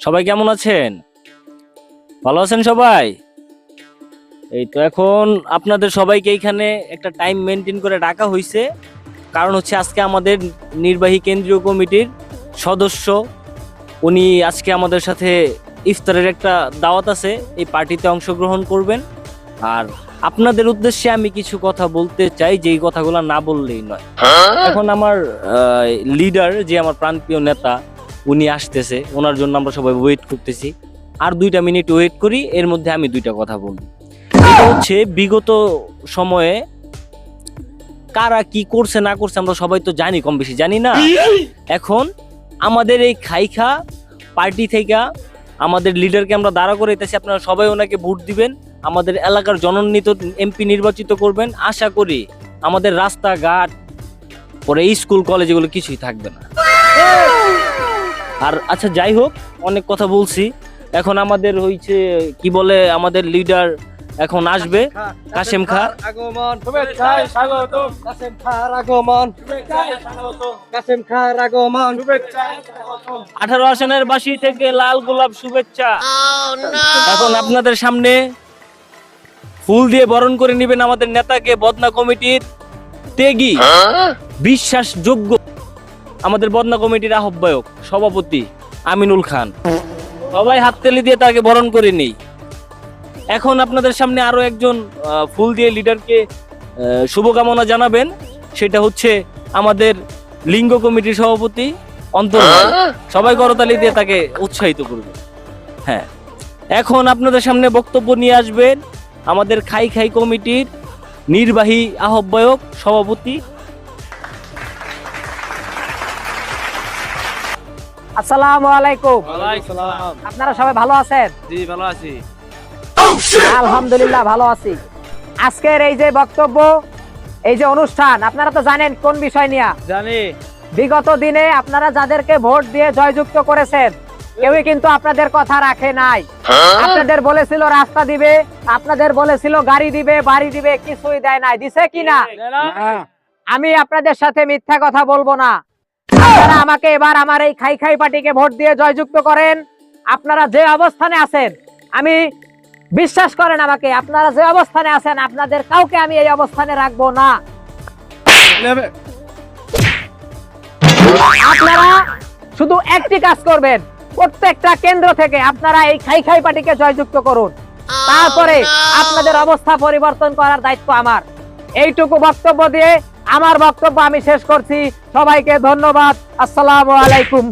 সবাই কেমন আছেন? ভালো আছেন সবাই? এই তো এখন আপনাদের সবাইকে এইখানে একটা টাইম মেনটেন করে ডাকা হয়েছে কারণ হচ্ছে আজকে আমাদের নির্বাহী কেন্দ্রীয় কমিটির সদস্য উনি আজকে আমাদের সাথে ইফতারের একটা দাওয়াত আছে এই পার্টিতে অংশগ্রহণ করবেন। আর আপনাদের উদ্দেশ্যে আমি কিছু কথা বলতে চাই যেই কথাগুলো না বললেই নয়। এখন আমার লিডার যে আমার প্রান্তীয় নেতা উনি আসতেছে, ওনার জন্য আমরা সবাই ওয়েট করতেছি। আর দুইটা মিনিট ওয়েট করি, এর মধ্যে আমি দুইটা কথা বলব। হচ্ছে বিগত সময়ে কারা কি করছে, না করছে, আমরা সবাই তো জানি, কম বেশি জানি না। এখন আমাদের এই খাইখা পার্টি থেকে আমাদের লিডারকে আমরা দাঁড়া করে দিতেছি, আপনারা সবাই ওনাকে ভোট দিবেন, আমাদের এলাকার জননীত এমপি নির্বাচিত করবেন। আশা করি আমাদের রাস্তাঘাট, পরে স্কুল কলেজ এগুলো কিছুই থাকবে না। আর আচ্ছা যাই হোক অনেক কথা বলছি। এখন আমাদের হইছে কি বলে আমাদের লিডার এখন আসবে কাশেম খা। আগমন শুভেচ্ছায় স্বাগত কাসেম খার আগমন শুভেচ্ছায় স্বাগত কাসেম খার আগমন। শুভেচ্ছায় স্বাগত আঠারো আসনের বাসী থেকে লাল গোলাপ শুভেচ্ছা। এখন আপনাদের সামনে ফুল দিয়ে বরণ করে নেবেন আমাদের নেতাকে বদনা কমিটির তেগি বিশ্বাসযোগ্য আমাদের বদনা কমিটির আহ্বায়ক, সভাপতি আমিনুল খান। সবাই হাততালি দিয়ে তাকে বরণ করে নেই। এখন আপনাদের সামনে আরও একজন ফুল দিয়ে লিডারকে শুভকামনা জানাবেন। সেটা হচ্ছে আমাদের লিঙ্গ কমিটির সভাপতি অন্তর সবাই করতালি দিয়ে তাকে উৎসাহিত করবে। হ্যাঁ। এখন আপনাদের সামনে বক্তব্য নিয়ে আসবেন আমাদের খাই খাই কমিটির নির্বাহী আহ্বায়ক, সভাপতি আসসালামু আলাইকুম। আপনারা সবাই ভালো আছেন? জি ভালো আছি। আলহামদুলিল্লাহ ভালো আছি। আজকের এই যে বক্তব্য এই যে অনুষ্ঠান আপনারা তো জানেন কোন বিষয় নিয়ে। জানি। বিগত দিনে আপনারা যাদেরকে ভোট দিয়ে জয়যুক্ত করেছেন কেউই কিন্তু আপনাদের কথা রাখে নাই। আপনাদের বলেছিল রাস্তা দিবে আপনাদের বলেছিল গাড়ি দিবে বাড়ি দিবে কিছুই দেয় নাই। দিছে কিনা? আমি আপনাদের সাথে মিথ্যা কথা বলব না। আপনারা আমাকে এবার আমার এই খাই খাই পার্টিকে ভোট দিয়ে জয়যুক্ত করেন। আপনারা যে অবস্থানে আছেন আমি বিশ্বাস করেন আমাকে আপনারা যে অবস্থানে আছেন আপনাদের কাউকে আমি এই অবস্থানে রাখব না। আপনারা শুধু একটি কাজ করবেন প্রত্যেকটা কেন্দ্র থেকে আপনারা এই খাই খাই পার্টিকে জয়যুক্ত করুন। তারপরে আপনাদের অবস্থা পরিবর্তন করার দায়িত্ব আমার। এইটুকু বক্তব্য দিয়ে আমার বক্তব্য আমি শেষ করছি। সবাইকে ধন্যবাদ। আসসালামু আলাইকুম।